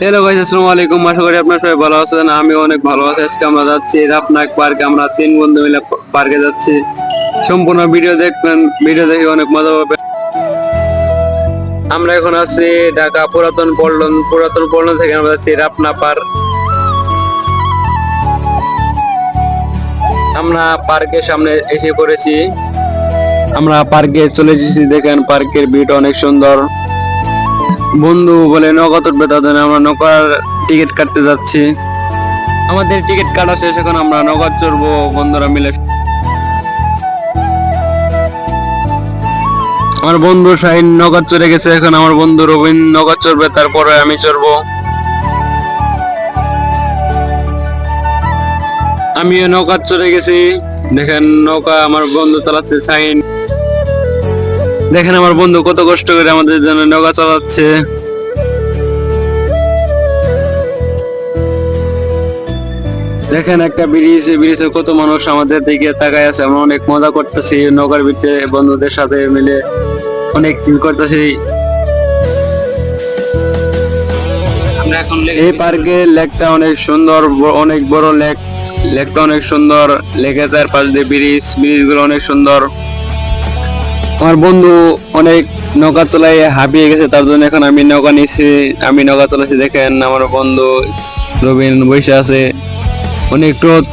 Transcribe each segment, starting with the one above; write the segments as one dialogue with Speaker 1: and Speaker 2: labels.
Speaker 1: Hello guys আসসালামু আলাইকুম। আশা করি আপনারা সবাই ভালো আছেন আমি অনেক ভালো আছি। আজকে আমরা যাচ্ছি রাপনাক পার্কে। আমরা তিন বন্ধু মিলে পার্কে যাচ্ছি। সম্পূর্ণ ভিডিও দেখবেন, ভিডিও দেখে অনেক মজা পাবেন। আমরা এখন আছি ঢাকা পুরাতন পল্টন পুরাতন পল্টন থেকে আমরা যাচ্ছি রাপনা পার্ক। আমরা পার্কের সামনে এসে পড়েছি। আমরা পার্কে চলে এসেছি, দেখেন পার্কের ভিউটা অনেক সুন্দর। বন্ধু বলে নৌকা তুলবে তাদের আমরা নৌকার টিকিট কাটতে যাচ্ছি। আমাদের টিকিট কাটা শেষ, এখন আমরা নৌকা চড়বো, বন্ধুরা মিলে। আমার বন্ধু শাহিন নৌকা চড়ে গেছে, এখন আমার বন্ধু রবিন নৌকা চড়বে, তারপরে আমি চড়বো। আমিও নৌকা চড়ে গেছি। দেখেন নৌকা আমার বন্ধু চালাচ্ছে, শাহিন। দেখেন আমার বন্ধু কত কষ্ট করে আমাদের জন্য নৌকা চালাচ্ছে। দেখেন একটা ব্রিজ ব্রিজে কত মানুষ আমাদের দিকে তাকায় আছে, আমরা অনেক মজা করতেছি, নৌকার ভিতরে বন্ধুদের সাথে মিলে অনেক চিল করতেছি। এই পার্কে লেকটা অনেক সুন্দর অনেক বড় লেক। লেকটা অনেক সুন্দর, লেকের চারপাশ দিয়ে ব্রিজ ব্রিজগুলো অনেক সুন্দর। আমার বন্ধু অনেক নৌকা চালাই হাঁপিয়ে গেছে, তার জন্য এখন আমি নৌকা নিচ্ছি আমি নৌকা চালাচ্ছি, দেখেন আমার বন্ধু রবিন বসে আছে। অনেক রোদ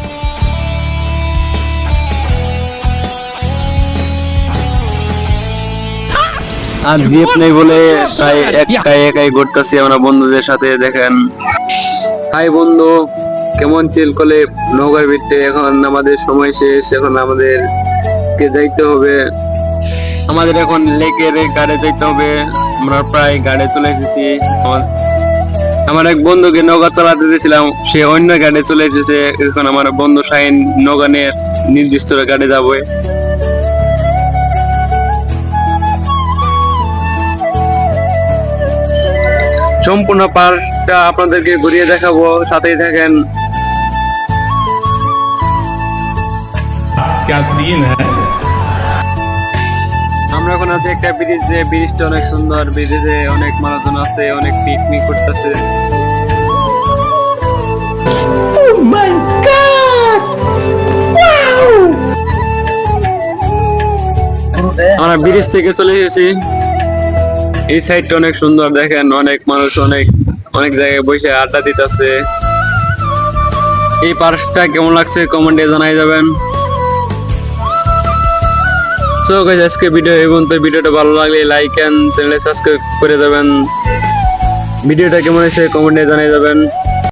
Speaker 1: আর জিপ নেই বলে তাই একাই একাই ঘুরতেছি আমরা বন্ধুদের সাথে, দেখেন। হাই বন্ধু, কেমন চিল করলে নৌকার ভিতরে এখন আমাদের সময় শেষ, এখন আমাদের কে যাইতে হবে। আমাদের এখন লেকের গাড়ি যাইতে হবে আমরা প্রায় গাড়ি চলে এসেছি আমার- আমার এক বন্ধুকে নৌকা চালাতে দিয়েছিলাম সে অন্য গাড়ি চলে এসেছে এখন আমার বন্ধু শাহিন নৌকা নিয়ে নির্দিষ্ট গাড়ি যাবে সম্পূর্ণ পার্কটা আপনাদেরকে ঘুরিয়ে দেখাবো সাথেই থাকেন
Speaker 2: क्या सीन है
Speaker 1: আমরা এখন আছি একটা ব্রিজে ব্রিজটা অনেক সুন্দর ব্রিজে অনেক মানুষজন আছে অনেক পিকনিক করতেছে। আমরা ব্রিজ থেকে চলে এসেছি। এই সাইডটা অনেক সুন্দর দেখেন অনেক মানুষ অনেক অনেক জায়গায় বসে আড্ডা দিতেছে। এই পার্কটা কেমন লাগছে? কমেন্টে জানাই যাবেন। সো গাইস আজকে ভিডিও এবং তো ভিডিওটা ভালো লাগলে লাইক এন্ড চ্যানেলে সাবস্ক্রাইব করে দেবেন। ভিডিওটা কেমন হয়েছে কমেন্টে জানিয়ে যাবেন